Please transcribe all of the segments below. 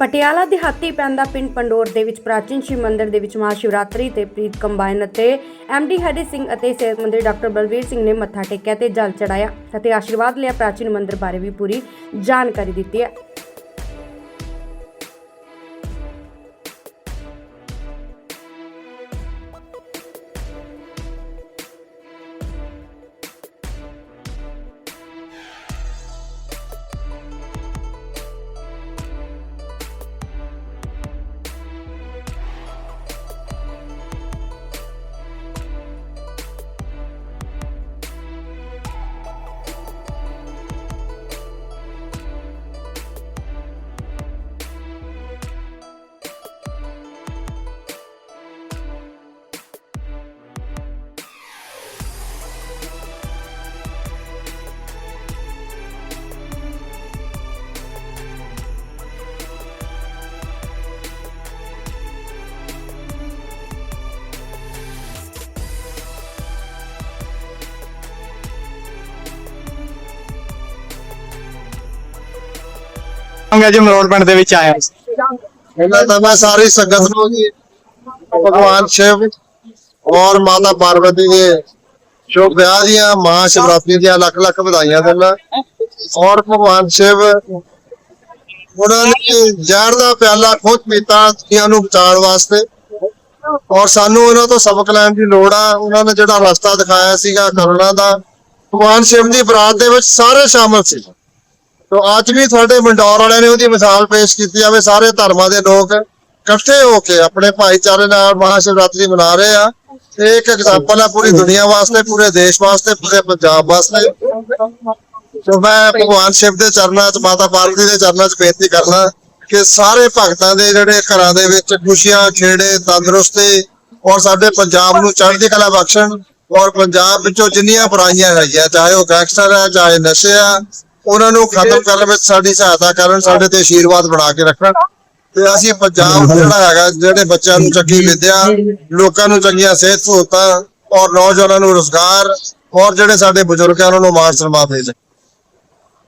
ਪਟਿਆਲਾ ਦਿਹਾਤੀ ਪੈਂਦਾ ਪਿੰਡ ਪੰਡੋਰ ਦੇ ਵਿੱਚ ਪ੍ਰਾਚੀਨ ਸ਼ਿਵ ਮੰਦਿਰ ਦੇ ਵਿੱਚ ਮਹਾਸ਼ਿਵਰਾਤਰੀ ਤੇ ਪ੍ਰੀਤ ਕੰਬਾਈਨ ਅਤੇ ਐਮਡੀ ਹਰੀ ਸਿੰਘ ਅਤੇ ਸਿਹਤ ਮੰਤਰੀ ਡਾਕਟਰ ਬਲਵੀਰ ਸਿੰਘ ਨੇ ਮੱਥਾ ਟੇਕਿਆ ਤੇ ਜਲ ਚੜਾਇਆ ਅਤੇ ਆਸ਼ੀਰਵਾਦ ਲਿਆ ਪ੍ਰਾਚੀਨ ਮੰਦਿਰ ਬਾਰੇ ਵੀ ਪੂਰੀ ਜਾਣਕਾਰੀ ਦਿੱਤੀ ਹੈ। ਮੈਂ ਜੀ ਮਰੋੜ ਪਿੰਡ ਦੇ ਵਿੱਚ ਆਇਆ ਸੀ। ਇਹਨਾਂ ਤਾਂ ਮੈਂ ਸਾਰੀ ਸੰਗਤ ਨੂੰ ਜੀ, ਭਗਵਾਨ ਸ਼ਿਵ ਔਰ ਮਾਤਾ ਪਾਰਵਤੀ ਦੇ ਸ਼ੁਭ ਵਿਆਹ ਦੀਆਂ, ਮਹਾ ਸ਼ਿਵਰਾਤਰੀ ਦੀਆਂ ਲੱਖ ਲੱਖ ਵਧਾਈਆਂ ਦਿੰਦਾ। ਔਰ ਭਗਵਾਨ ਸ਼ਿਵ, ਉਹਨਾਂ ਨੇ ਜ਼ਹਿਰ ਦਾ ਪਿਆਲਾ ਖੁਦ ਪੀਤਾ ਦੁਨੀਆਂ ਨੂੰ ਬਚਾਉਣ ਵਾਸਤੇ। ਔਰ ਸਾਨੂੰ ਉਹਨਾਂ ਤੋਂ ਸਬਕ ਲੈਣ ਦੀ ਲੋੜ ਆ। ਉਹਨਾਂ ਨੇ ਜਿਹੜਾ ਰਸਤਾ ਦਿਖਾਇਆ ਸੀਗਾ ਕਰੁਣਾ ਦਾ, ਭਗਵਾਨ ਸ਼ਿਵ ਦੀ ਬਰਾਤ ਦੇ ਵਿੱਚ ਸਾਰੇ ਸ਼ਾਮਲ ਸੀ। ਤੋ ਅੱਜ ਵੀ ਤੁਹਾਡੇ ਮੰਡੌਰ ਵਾਲਿਆਂ ਨੇ ਉਹਦੀ ਮਿਸਾਲ ਪੇਸ਼ ਕੀਤੀ ਜਾਵੇ ਸਾਰੇ ਧਰਮਾਂ ਦੇ ਲੋਕ ਇਕੱਠੇ ਹੋ ਕੇ ਆਪਣੇ ਭਾਈਚਾਰੇ ਨਾਲ ਮਹਾਸ਼ਿਵਰਾਤਰੀ ਮਨਾ ਰਹੇ ਆ। ਇਹ ਇੱਕ ਐਗਜ਼ਾਮਪਲ ਹੈ ਪੂਰੀ ਦੁਨੀਆ ਵਾਸਤੇ, ਪੂਰੇ ਦੇਸ਼ ਵਾਸਤੇ, ਪੂਰੇ ਪੰਜਾਬ ਵਾਸਤੇ। ਸੋ ਮੈਂ ਭਗਵਾਨ ਸ਼ਿਵ ਦੇ ਚਰਨਾਂ 'ਚ, ਮਾਤਾ ਪਾਰਵਤੀ ਦੇ ਚਰਨਾਂ 'ਚ ਬੇਨਤੀ ਕਰਨਾ ਕਿ ਸਾਰੇ ਭਗਤਾਂ ਦੇ ਜਿਹੜੇ ਘਰਾਂ ਦੇ ਵਿੱਚ ਖੁਸ਼ੀਆਂ, ਖੇੜੇ, ਤੰਦਰੁਸਤੀ ਔਰ ਸਾਡੇ ਪੰਜਾਬ ਨੂੰ ਚੜ੍ਹਦੀ ਕਲਾ ਬਖਸ਼ਣ ਔਰ ਪੰਜਾਬ ਵਿੱਚੋਂ ਜਿੰਨੀਆਂ ਬੁਰਾਈਆਂ ਹੈਗੀਆਂ, ਚਾਹੇ ਉਹ ਗੈਂਗਸਟਰ ਹੈ ਚਾਹੇ ਨਸ਼ੇ ਆ ਉਹਨਾਂ ਨੂੰ ਖਤਮ ਕਰਨ ਵਿੱਚ ਸਾਡੀ ਸਹਾਇਤਾ ਕਰਨ ਸਾਡੇ ਤੇ ਆਸ਼ੀਰਵਾਦ ਬਣਾ ਕੇ ਰੱਖਣ। ਤੇ ਅਸੀਂ ਪੰਜਾਬ ਜਿਹੜਾ ਹੈਗਾ ਜਿਹੜੇ ਬੱਚਿਆਂ ਨੂੰ ਚੰਗੀ ਵਿਦਿਆ ਲੋਕਾਂ ਨੂੰ ਚੰਗੀਆਂ ਸਿਹਤ ਸਹੂਲਤਾਂ ਔਰ ਨੌਜਵਾਨਾਂ ਨੂੰ ਰੋਜ਼ਗਾਰ ਔਰ ਜਿਹੜੇ ਸਾਡੇ ਬਜ਼ੁਰਗ ਉਹਨਾਂ ਨੂੰ ਮਾਣ ਸਨਮਾਨ ਦੇ ਸਕੇ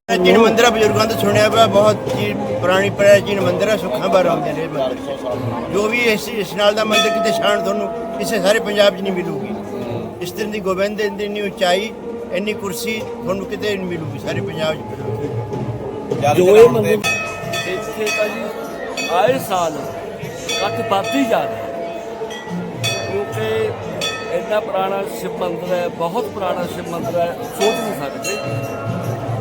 ਪ੍ਰਾਚੀਨ ਮੰਦਿਰ ਬਜ਼ੁਰਗਾਂ ਤੋਂ ਸੁਣਿਆ ਪਿਆ ਬਹੁਤ ਜੀ ਪੁਰਾਣੀ ਪ੍ਰਾਚੀਨ ਮੰਦਿਰ ਹੈ ਸੁੱਖਾਂ ਬਾਰ ਆਉਂਦੇ ਨੇ ਮੰਦਿਰ ਜੋ ਵੀ ਇਸ ਇਸ ਨਾਲ ਦਾ ਮੰਦਿਰ ਕਿਤੇ ਸ਼ਾਨ ਤੁਹਾਨੂੰ ਕਿਸੇ ਸਾਰੇ ਪੰਜਾਬ 'ਚ ਨਹੀਂ ਮਿਲੂਗੀ। ਇਸ ਤਰ੍ਹਾਂ ਦੀ ਗੋਬਿੰਦ ਦੀ ਉਚਾਈ ਇੰਨੀ ਕੁਰਸੀ ਤੁਹਾਨੂੰ ਕਿਤੇ ਨਹੀਂ ਮਿਲੂਗੀ ਸਾਰੇ ਪੰਜਾਬ 'ਚ। ਮਿਲੂਗੀ ਜੋ ਇਹ ਮੰਦਿਰ ਇੱਥੇ ਤਾਂ ਜੀ ਆਏ ਸਾਲ ਕੱਟ ਵੱਧਦੀ ਜਾ ਰਿਹਾ। ਕਿਉਂਕਿ ਇੰਨਾ ਪੁਰਾਣਾ ਸ਼ਿਵ ਮੰਦਿਰ ਹੈ ਬਹੁਤ ਪੁਰਾਣਾ ਸ਼ਿਵ ਮੰਦਿਰ ਹੈ ਸੋਚ ਨਹੀਂ ਸਕਦੇ।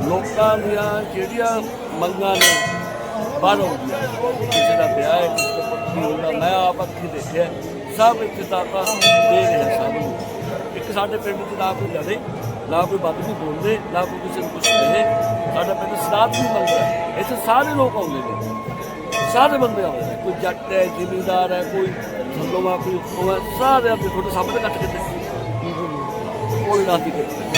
ਲੋਕਾਂ ਦੀਆਂ ਜਿਹੜੀਆਂ ਮੰਗਾਂ ਨੇ ਬਾਹਰ ਕਿਸੇ ਦਾ ਵਿਆਹ ਹੈ ਕਿਸੇ ਦਾ ਪੱਕੀ ਹੁੰਦਾ ਮੈਂ ਆਪ ਅੱਖੀ ਦੇਖਿਆ। ਸਭ ਇੱਥੇ ਦਾਤਾ ਦੇ ਰਿਹਾ ਸਭ ਨੂੰ ਇੱਕ ਸਾਡੇ ਪਿੰਡ 'ਚ ਨਾ ਕੋਈ ਲੜੇ। ਨਾ ਕੋਈ ਵੱਧ ਵੀ ਬੋਲਦੇ ਨਾ ਕੋਈ ਕਿਸੇ ਨੂੰ ਕੁਛ ਕਹੇ ਸਾਡਾ ਪਿੰਡ ਸਨਾਤ ਵੀ ਮੰਗਦਾ ਹੈ। ਇੱਥੇ ਸਾਰੇ ਲੋਕ ਆਉਂਦੇ ਨੇ। ਸਾਰੇ ਬੰਦੇ ਆਉਂਦੇ ਨੇ। ਕੋਈ ਜੱਟ ਹੈ ਜ਼ਿਮੀਂਦਾਰ ਹੈ ਕੋਈ ਥੱਲੋਂ ਕੋਈ ਉਹ ਹੈ ਸਾਰੇ ਆਪਣੇ ਤੁਹਾਡੇ ਸਾਹਮਣੇ ਕੱਟ ਕੇ ਦੇਖੋ ਕੋਈ ਨਾਤੀ ਕਰਦੇ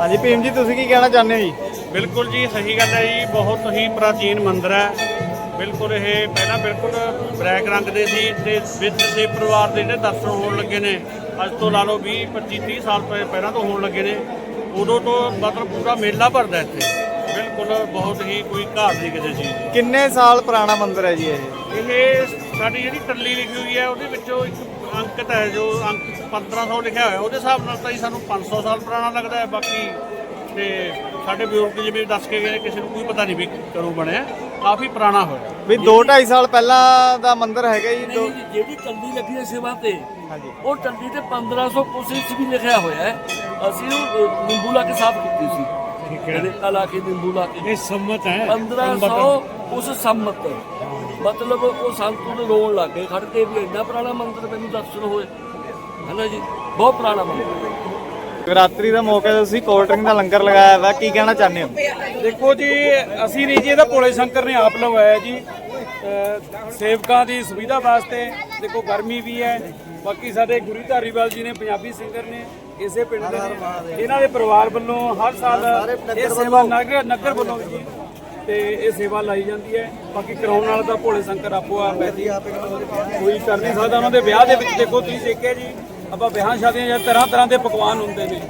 ਹਾਂਜੀ ਭੀਮ ਜੀ ਤੁਸੀਂ ਕੀ ਕਹਿਣਾ ਚਾਹੁੰਦੇ ਹੋ ਜੀ? ਬਿਲਕੁਲ ਜੀ ਸਹੀ ਗੱਲ ਹੈ ਜੀ। ਬਹੁਤ ਹੀ ਪ੍ਰਾਚੀਨ ਮੰਦਿਰ ਹੈ। ਬਿਲਕੁਲ ਇਹ ਪਹਿਲਾਂ ਬਿਲਕੁਲ ਬਲੈਕ ਰੰਗ ਦੇ ਸੀ ਤੇ ਵਿੱਚ ਸੇ ਪਰਿਵਾਰ ਦੇ ਜਿਹੜੇ ਦਰਸ਼ਨ ਹੋਣ ਲੱਗੇ ਨੇ ਅੱਜ ਤੋਂ ਲਾ ਲਓ 20 25 30 ਸਾਲ ਪਹਿ- ਪਹਿਲਾਂ ਤੋਂ ਹੋਣ ਲੱਗੇ ਨੇ ਉਦੋਂ ਤੋਂ ਮਤਲਬ ਪੂਰਾ ਮੇਲਾ ਭਰਦਾ ਇੱਥੇ। ਬਿਲਕੁਲ ਬਹੁਤ ਹੀ ਕੋਈ ਘਾਟ ਨਹੀਂ ਕਿਸੇ ਚੀਜ਼ ਦੀ। ਕਿੰਨੇ ਸਾਲ ਪੁਰਾਣਾ ਮੰਦਿਰ ਹੈ ਜੀ ਇਹ? ਇਹ ਸਾਡੀ ਜਿਹੜੀ ਟੱਲੀ ਲਿਖੀ ਹੋਈ ਹੈ ਉਹਦੇ ਵਿੱਚੋਂ ਇੱਕ ਅੰਕਿਤ ਹੈ ਜੋ ਅੰਕ 1500 ਲਿਖਿਆ ਹੋਇਆ ਉਹਦੇ ਹਿਸਾਬ ਨਾਲ ਤਾਂ ਜੀ ਸਾਨੂੰ 500 ਸਾਲ ਪੁਰਾਣਾ ਲੱਗਦਾ ਹੈ ਬਾਕੀ ਤੇ ਸਾਡੇ ਬਜ਼ੁਰਗ ਜਿਵੇਂ ਦੱਸ ਕੇ ਗਏ ਨੇ, ਕਿਸੇ ਨੂੰ ਕੋਈ ਪਤਾ ਨਹੀਂ ਵੀ ਕਦੋਂ ਬਣਿਆ। ਕਾਫੀ ਪੁਰਾਣਾ ਹੋਇਆ। ਵੀ 2 2.5 ਸਾਲ ਪਹਿਲਾਂ ਦਾ ਮੰਦਿਰ ਹੈਗਾ ਜੀ ਦੋ ਨਹੀਂ, ਜਿਹੜੀ ਟੰਡੀ ਲੱਗੀ ਹੈ ਸੇਵਾ ਤੇ ਹਾਂਜੀ। ਉਹ ਟੰਡੀ ਤੇ 1500 ਕੋਸ਼ਿਸ਼ 'ਚ ਵੀ ਲਿਖਿਆ ਹੋਇਆ ਹੈ। ਅਸੀਂ ਉਹ ਨਿੰਬੂ ਲਾ ਕੇ ਸਾਫ਼ ਕੀਤੀ ਸੀ। ਰੇਤਾ ਲਾ ਕੇ ਨਿੰਬੂ ਲਾ ਕੇ। ਇਹ ਸੰਮਤ ਹੈ। 1500 ਉਸ ਸੰਮਤ। ਮਤਲਬ ਉਹ ਸੰਤੂ ਦੇ ਰੋਣ ਲੱਗ ਗਏ। ਖੜ ਕੇ ਵੀ ਇੰਨਾ ਪੁਰਾਣਾ ਮੰਦਿਰ ਮੈਨੂੰ ਦਰਸ਼ਨ ਹੋਏ। ਹੈਨਾ ਜੀ? ਬਹੁਤ ਪੁਰਾਣਾ ਮੰਦਿਰ ਸ਼ਿਵਰਾਤਰੀ ਦਾ ਮੌਕੇ ਤੇ ਤੁਸੀਂ ਕੋਲਡ ਡਰਿੰਕ ਦਾ ਲੰਗਰ ਲਗਾਇਆ ਵਾ, ਕੀ ਕਹਿਣਾ ਚਾਹੁੰਦੇ ਹੋ? ਦੇਖੋ ਜੀ, ਅਸੀਂ ਨਹੀਂ ਜੀ ਇਹਦਾ ਭੋਲੇ ਸ਼ੰਕਰ ਨੇ ਆਪ ਲਗਵਾਇਆ ਜੀ। ਅਹ, ਸੇਵਕਾਂ ਦੀ ਸੁਵਿਧਾ ਵਾਸਤੇ, ਦੇਖੋ ਗਰਮੀ ਵੀ ਹੈ। ਬਾਕੀ ਸਾਡੇ ਗੁਰੂ ਧਾਰੀਵਾਲ ਜੀ ਨੇ, ਪੰਜਾਬੀ ਸਿੰਗਰ ਨੇ, ਇਸੇ ਪਿੰਡ ਦੇ ਨੇ। ਇਹਨਾਂ ਦੇ ਪਰਿਵਾਰ ਵੱਲੋਂ ਹਰ ਸਾਲ ਇਹ ਸੇਵਾ ਨਗਰ ਨਗਰ ਵੱਲੋਂ ਜੀ, ਤੇ ਇਹ ਸੇਵਾ ਲਾਈ ਜਾਂਦੀ ਹੈ। ਬਾਕੀ ਕਰਾਉਣ ਵਾਲਾ ਤਾਂ ਭੋਲੇ ਸ਼ੰਕਰ ਆਪੋ ਆਪ ਹੈ ਜੀ। ਕੋਈ ਕਰ ਨਹੀਂ ਸਕਦਾ। ਉਹਨਾਂ ਦੇ ਵਿਆਹ ਦੇ ਵਿੱਚ ਦੇਖੋ, ਤੁਸੀਂ ਦੇਖਿਆ ਜੀ ਆਪਾਂ ਵਿਆਹਾਂ ਸ਼ਾਦੀਆਂ 'ਚ ਤਰ੍ਹਾਂ ਤਰ੍ਹਾਂ ਦੇ ਪਕਵਾਨ ਹੁੰਦੇ ਨੇ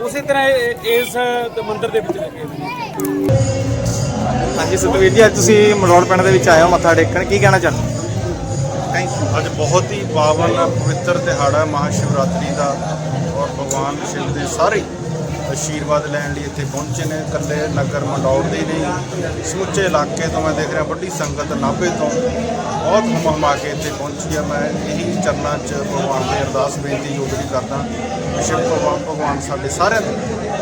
ਉਸੇ ਤਰ੍ਹਾਂ ਇਸ ਮੰਦਿਰ ਦੇ ਵਿੱਚ ਲੱਗੇ ਹੋਏ ਨੇ ਹਾਂਜੀ ਸਤਵੀਰ ਜੀ ਅੱਜ ਤੁਸੀਂ ਮਲੋੜ ਪਿੰਡ ਦੇ ਵਿੱਚ ਆਏ ਹੋ ਮੱਥਾ ਟੇਕਣ ਕੀ ਕਹਿਣਾ ਚਾਹੁੰਦੇ ਹੋ? ਅੱਜ ਬਹੁਤ ਹੀ ਪਾਵਨ ਪਵਿੱਤਰ ਦਿਹਾੜਾ ਮਹਾਸ਼ਿਵਰਾਤਰੀ ਦਾ ਔਰ ਭਗਵਾਨ ਸ਼ਿਵ ਦੇ ਸਾਰੇ ਆਸ਼ੀਰਵਾਦ ਲੈਣ ਲਈ ਇੱਥੇ ਪਹੁੰਚੇ ਨੇ, ਇਕੱਲੇ ਨਗਰ ਮੰਡੌਰ ਦੇ ਨਹੀਂ, ਸਮੁੱਚੇ ਇਲਾਕੇ ਤੋਂ ਮੈਂ ਦੇਖ ਰਿਹਾ, ਵੱਡੀ ਸੰਗਤ ਨਾਭੇ ਤੋਂ ਬਹੁਤ ਹਮ ਹਮਾ ਕੇ ਇੱਥੇ ਪਹੁੰਚੀ ਆ। ਮੈਂ ਇਹੀ ਚਰਨਾਂ 'ਚ ਭਗਵਾਨ ਦੇ ਅਰਦਾਸ ਬੇਨਤੀ ਜੋਦਰੀ ਕਰਦਾ ਵਿਸ਼ਵ ਸ਼ਿਵ ਭਗਵਾਨ ਸਾਡੇ ਸਾਰਿਆਂ ਨੂੰ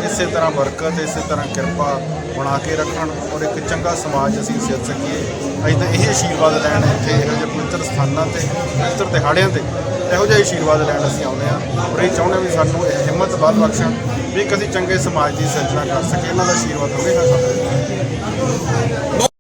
ਇਸੇ ਤਰ੍ਹਾਂ ਬਰਕਤ, ਇਸੇ ਤਰ੍ਹਾਂ ਕਿਰਪਾ ਬਣਾ ਕੇ ਰੱਖਣ ਔਰ ਇੱਕ ਚੰਗਾ ਸਮਾਜ ਅਸੀਂ ਸਿਰ ਸਕੀਏ। ਅਸੀਂ ਤਾਂ ਇਹ ਆਸ਼ੀਰਵਾਦ ਲੈਣ ਇੱਥੇ, ਇਹੋ ਜਿਹੇ ਪਵਿੱਤਰ ਸਥਾਨਾਂ ਤੇ, ਪਵਿੱਤਰ ਦਿਹਾੜਿਆਂ ਤੇ ਇਹੋ ਜਿਹੇ ਆਸ਼ੀਰਵਾਦ ਲੈਣ ਅਸੀਂ ਆਉਂਦੇ ਹਾਂ। ਔਰ ਇਹ ਚਾਹੁੰਦੇ ਹਾਂ ਵੀ ਸਾਨੂੰ ਇਹ ਹਿੰਮਤ ਬਲ ਬਖਸ਼ਣ। ਵੀ ਇੱਕ ਅਸੀਂ ਚੰਗੇ ਸਮਾਜ ਦੀ ਸਿਰਜਣਾ ਕਰ ਸਕੀਏ ਇਹਨਾਂ ਦਾ ਆਸ਼ੀਰਵਾਦ ਹਮੇਸ਼ਾ ਸਾਡੇ